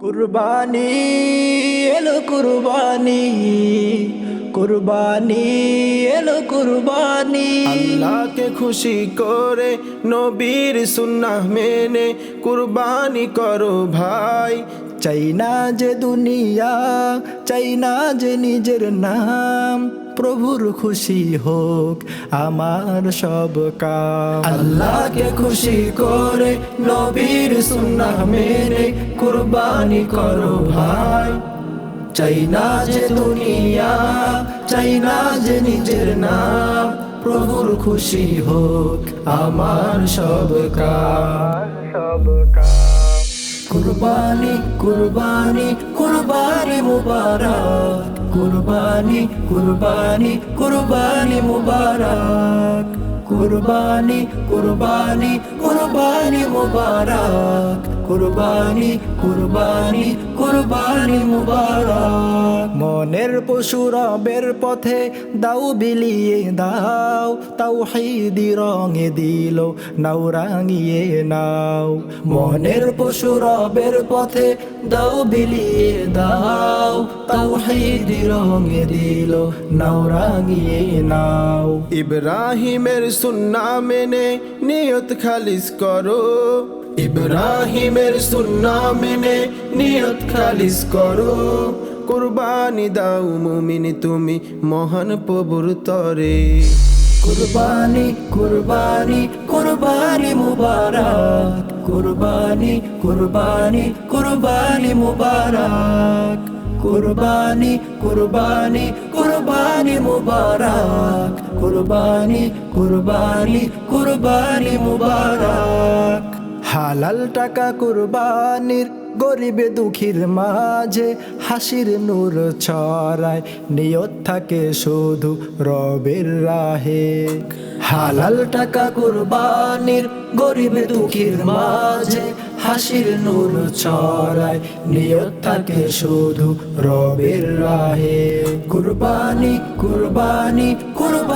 কুরবানি এলো কুরবানি। কুরবানি এলো কুরবানি। আল্লাহকে খুশি করে নবীর সুন্নাহ মেনে কুরবানি করো ভাই। চাই না যে দুনিয়া চাই না যে নিজের নাম প্রভুর খুশি হোক আমার সব কাম। আল্লাহকে খুশি করে নবীর সুন্নাহ মেনে কুরবানি করো ভাই। চাই না যে দুনিয়া চাই না যে নিজের নাম। প্রভুর খুশি হোক আমার সব কুরবানি কুরবানি কুরবানি মুবারক। কুরবানি কুরবানি কুরবানি মুবারক। কুরবানি কুরবানি কুরবানি মুবারক। কুরবানি কুরবানি কুরবানি মুবারক। মনের পশু রবের পথে দাও বিলিয়ে দাও তাও হাইদি রঙে দিল নাও রাঙিয়ে নাও। মনের পশু রবের পথে দাও বিলিয়ে দাও তাও হাইদি রঙে দিল নাও রাঙিয়ে নাও। ইব্রাহিমের সুন্না মেনে নিয়ত খালিস করো ইব্রাহিমের সুন্না মেনে নিয়ত খালিস করো। কুরবানি দাও মুমিন তুমি মহান প্রভুর তরে। কুরবানি কুরবানি কুরবানি মুবারক। কুরবানি কুরবানি কুরবানি মুবারক। কুরবানি কুরবানি কুরবানি মুবারক। কুরবানি কুরবানি কুরবানি মুবারক। হালাল টাকা কুরবানির গরিবে দুঃখীর মাঝে হাসির নূর ছড়ায়, নিয়ত থাকে শুধু রবের রাহে। হালাল টাকা কুরবানির গরিবে দুঃখীর মাঝে হাসির নূর ছড়ায়, নিয়ত থাকে শুধু রবের রাহে। কুরবানি কুরবানি কুরবানি